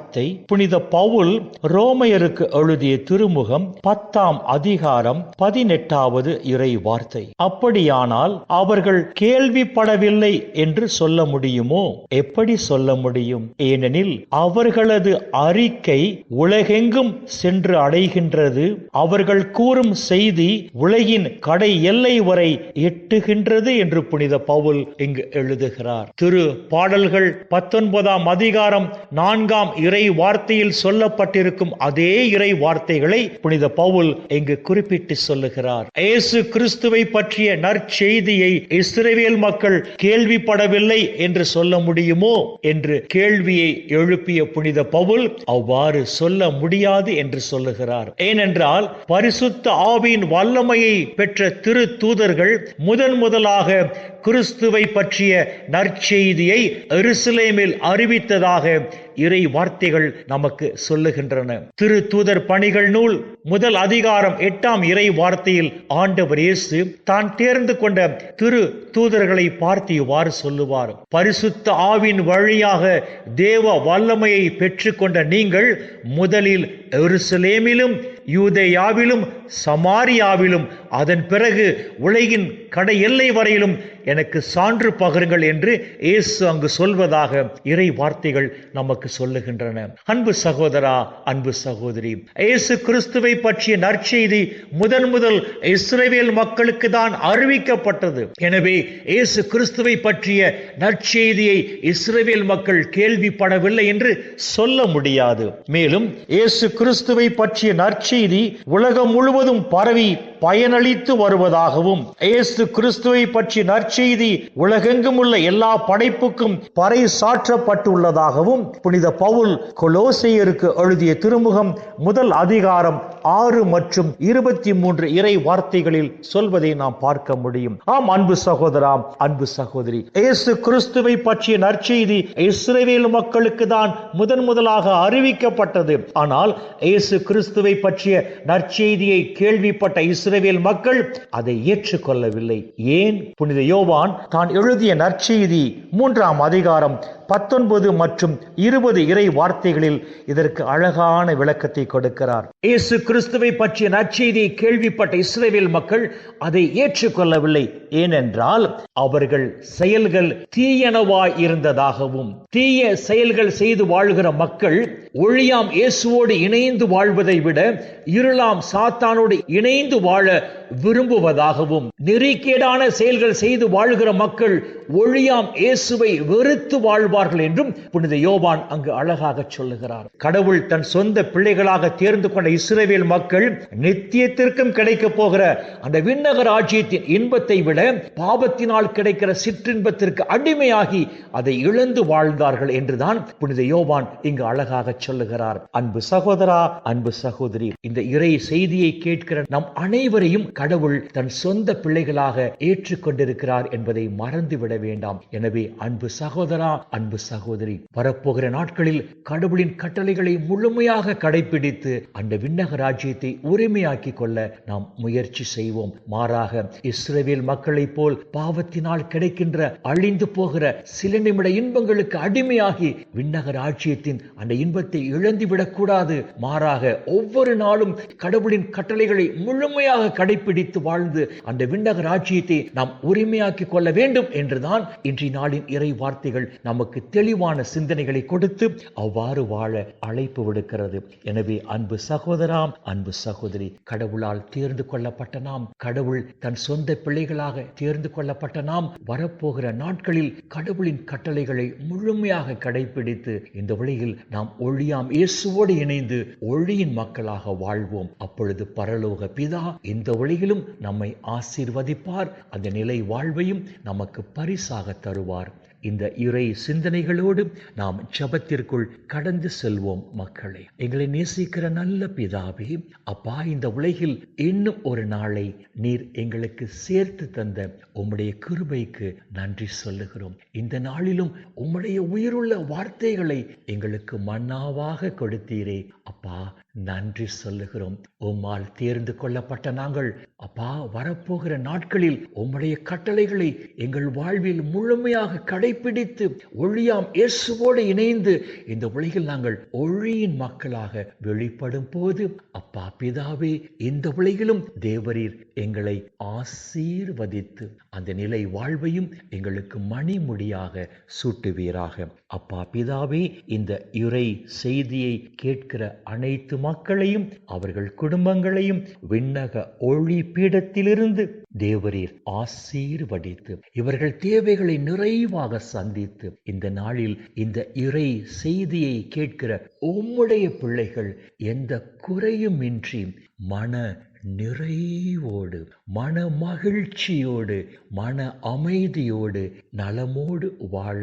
வார்த்தை புனித பவுல் ரோமையருக்கு எழுதிய திருமுகம் பத்தாம் அதிகாரம் பதினெட்டாவது இறை வார்த்தை. அப்படியானால் அவர்கள் கேள்விப்படவில்லை என்று சொல்ல முடியுமோ? எப்படி சொல்ல முடியும்? ஏனெனில் அவர்களது அறிக்கை உலகெங்கும் சென்று அடைகின்றது. அவர்கள் கூறும் செய்தி உலகின் கடை எல்லை வரை எட்டுகின்றது என்று புனித பவுல் இங்கு எழுதுகிறார். திரு பாடல்கள் பத்தொன்பதாம் அதிகாரம் நான்காம் இறை வார்த்தையில் சொல்லப்பட்டிருக்கும் அதே இறை வார்த்தைகளை புனித பவுல் இங்கு குறிப்பிட்டு சொல்லுகிறார். இயேசு கிறிஸ்துவை பற்றிய நற்செய்தியை இஸ்ரேவியல் மக்கள் கேள்விப்படவில்லை என்று சொல்ல முடியுமோ என்று கேள்வியை எழுப்பிய புனித பவுல் அவ்வாறு சொல்ல முடியாது என்று சொல்லுகிறார். ஏனென்றால் பரிசுத்த ஆவியின் வல்லமையை பெற்ற திரு தூதர்கள் முதன் முதலாக கிறிஸ்துவை பற்றிய நற்செய்தியை எருசலேமில் அறிவித்ததாக இறை வார்த்தைகள் நமக்கு சொல்லுகின்றன. திரு தூதர் பணிகள் நூல் முதல் அதிகாரம் எட்டாம் இறை வார்த்தையில் ஆண்டவர் இயேசு தான் தேர்ந்து கொண்ட திரு தூதர்களை பார்த்து இவ்வாறு சொல்லுவார். பரிசுத்த ஆவின் வழியாக தேவ வல்லமையை பெற்றுக்கொண்ட நீங்கள் முதலில் எருசலேமிலும் யூதேயாவிலும் சமாரியாவிலும் அதன் பிறகு உலகின் கடை எல்லை வரையிலும் எனக்கு சான்று பகருங்கள் என்று இயேசு அங்கு சொல்வதாக இறை வார்த்தைகள் நமக்கு சொல்லுகின்றன. அன்பு சகோதரா அன்பு சகோதரி இயேசு கிறிஸ்துவை பற்றிய நற்செய்தி முதன் முதல் இஸ்ரேவியல் மக்களுக்கு தான் அறிவிக்கப்பட்டது. எனவே இயேசு கிறிஸ்துவை பற்றிய நற்செய்தியை இஸ்ரேல் மக்கள் கேள்விப்படவில்லை என்று சொல்ல முடியாது. மேலும் இயேசு கிறிஸ்துவை பற்றிய நற்செய்தி உலகம் முழுவதும் பரவி பயனளித்து வருவதாகவும் இயேசு கிறிஸ்துவை பற்றி நற்செய்தி உலகெங்கும் உள்ள எல்லா படைப்புக்கும் பறை சாற்றப்பட்டுள்ளதாகவும் புனித பவுல் கொலோசையருக்கு எழுதிய திருமுகம் முதல் அதிகாரம் ஆறு மற்றும் இருபத்தி மூன்று இறை வார்த்தைகளில் சொல்வதை நாம் பார்க்க முடியும். ஆம் அன்பு சகோதராம் அன்பு சகோதரி. இயேசு கிறிஸ்துவை பற்றிய நற்செய்தி இஸ்ரேவேல் மக்களுக்கு தான் முதன் முதலாக அறிவிக்கப்பட்டது. ஆனால் இயேசு கிறிஸ்துவை பற்றிய நற்செய்தியை கேள்விப்பட்ட இஸ்ரேவேல் மக்கள் அதை ஏற்றுக்கொள்ளவில்லை. ஏன்? புனித யோவான் தான் எழுதிய நற்செய்தி மூன்றாம் அதிகாரம் பத்தொன்பது மற்றும் இருபது இறை வார்த்தைகளில் இதற்கு அழகான விளக்கத்தை கொடுக்கிறார். இயேசு கிறிஸ்துவை பற்றிய நற்செய்தியை கேள்விப்பட்ட இஸ்ரேவேல் மக்கள் அதை ஏற்றுக்கொள்ளவில்லை. ஏனென்றால் அவர்கள் செயல்கள் தீயனவாய் இருந்ததாகவும் தீய செயல்கள் செய்து வாழ்கிற மக்கள் ஒழியாம் இயேசுவோடு இணைந்து வாழ்வதை விட இருளாம் சாத்தானோடு இணைந்து வாழ விரும்புவதாகவும் நெறிக்கேடான செயல்கள் செய்து வாழ்கிற மக்கள் ஒழியாம் இயேசுவை வெறுத்து வாழ்வார்கள் என்றும் புனித யோவான் அங்கு அழகாக சொல்லுகிறார். கடவுள் தன் சொந்த பிள்ளைகளாக தேர்ந்து கொண்ட இஸ்ரேல் மக்கள் நித்தியத்திற்கும் கிடைக்க போகிற அந்த விண்ணக ராஜ்யத்தின் இன்பத்தை விட பாவத்தினால் கிடைக்கிற சிற்றின்பத்திற்கு அடிமையாகி அதை இழந்து வாழ்ந்தார்கள் என்றுதான் புனித யோவான் இங்கு அழகாக சொல்லுகிறார். அன்பு சகோதரா அன்பு சகோதரி இந்த இறை செய்தியை கேட்கிற நம் அனைவரையும் கடவுள் தன் சொந்த பிள்ளைகளாக ஏற்றுக்கொண்டிருக்கிறார் என்பதை மறந்துவிட வேண்டாம். எனவே அன்பு சகோதரா அன்பு சகோதரி வரப்போகிற நாட்களில் கடவுளின் கட்டளைகளை முழுமையாக கடைபிடித்து அந்த விண்ணக ராஜ்யத்தை உரிமையாக்கிக் கொள்ள நாம் முயற்சி செய்வோம். மாறாக இஸ்ரேவேல் மக்களைப் போல் பாவத்தினால் கிடைக்கின்ற அழிந்து போகிற சில நிமிட இன்பங்களுக்கு அடிமையாகி விண்ணக ராஜ்யத்தின் அந்த இன்பத்தை இழந்துவிடக்கூடாது. மாறாக ஒவ்வொரு நாளும் கடவுளின் கட்டளைகளை முழுமையாக கடைபிடித்து வாழ்ந்து அந்த விண்ணக ராஜ்யத்தை நாம் உரிமையாக்கிக் கொள்ள வேண்டும் என்றுதான் இன்றைய நாளின் இறை வார்த்தைகள் நமக்கு தெளிவான சிந்தனைகளை கொடுத்து அவ்வாறு வாழ அழைப்பு விடுக்கிறது. எனவே அன்பு சகோதராம் அன்பு சகோதரி கடவுளால் தேர்ந்து கொள்ளப்பட்ட நாம் கடவுள் தன் சொந்த பிள்ளைகளாக தேர்ந்து கொள்ளப்பட்ட நாம் வரப்போகிற நாட்களில் கடவுளின் கட்டளைகளை முழுமையாக கடைபிடித்து இந்த வழியில் நாம் ஒழியாம் இயேசுவோடு இணைந்து ஒழியின் மக்களாக வாழ்வோம். அப்பொழுது பரலோக பிதா இந்த உலகிலும் நம்மை ஆசீர்வதிப்பார். அந்த நிலை வாழ்வையும் நமக்கு பரிசாக தருவார். இந்த இறை சிந்தனைகளோடு நாம் ஜபத்திற்குள் கடந்து செல்வோம் மக்களை. எங்களை நேசிக்கிற நல்ல பிதாவே அப்பா இந்த உலகில் இன்னும் ஒரு நாளை நீர் எங்களுக்கு சேர்த்து தந்த உம்முடைய கிருபைக்கு நன்றி சொல்லுகிறோம். இந்த நாளிலும் உம்முடைய உயிருள்ள வார்த்தைகளை எங்களுக்கு மன்னாவாக கொடுத்தீரே. அப்பா நன்றி சொல்லுகிறோம். உம்மால் தேர்ந்து கொள்ளப்பட்ட நாங்கள். அப்பா வரப்போகிற நாட்களில் உம்முடைய கட்டளைகளை எங்கள் வாழ்வில் முழுமையாக கடைபிடித்து ஒளியாம் இயேசுவோடு இணைந்து இந்த உலகில் நாங்கள் ஒளியின் மக்களாக வெளிப்படும் போது அப்பா பிதாவே இந்த உலகிலும் தேவரீர் எங்களை ஆசீர்வதித்து அந்த நிலை வாழ்வையும் எங்களுக்கு மணிமுடியாக சூட்டுவீராக. அப்பா பிதாவே இந்த இறை செய்தியை கேட்கிற அனைத்து மக்களையும் அவர்கள் குடும்பங்களையும் விண்ணக ஒளி பீடத்திலிருந்து தேவரீர் ஆசீர்வடித்து இவர்கள் தேவைகளை நிறைவாக சந்தித்து இந்த நாளில் இந்த இறை செய்தியை கேட்கிற உம்முடைய பிள்ளைகள் எந்த குறையுமின்றி மன நிறைவோடு மன மகிழ்ச்சியோடு மன அமைதியோடு நலமோடு வாழ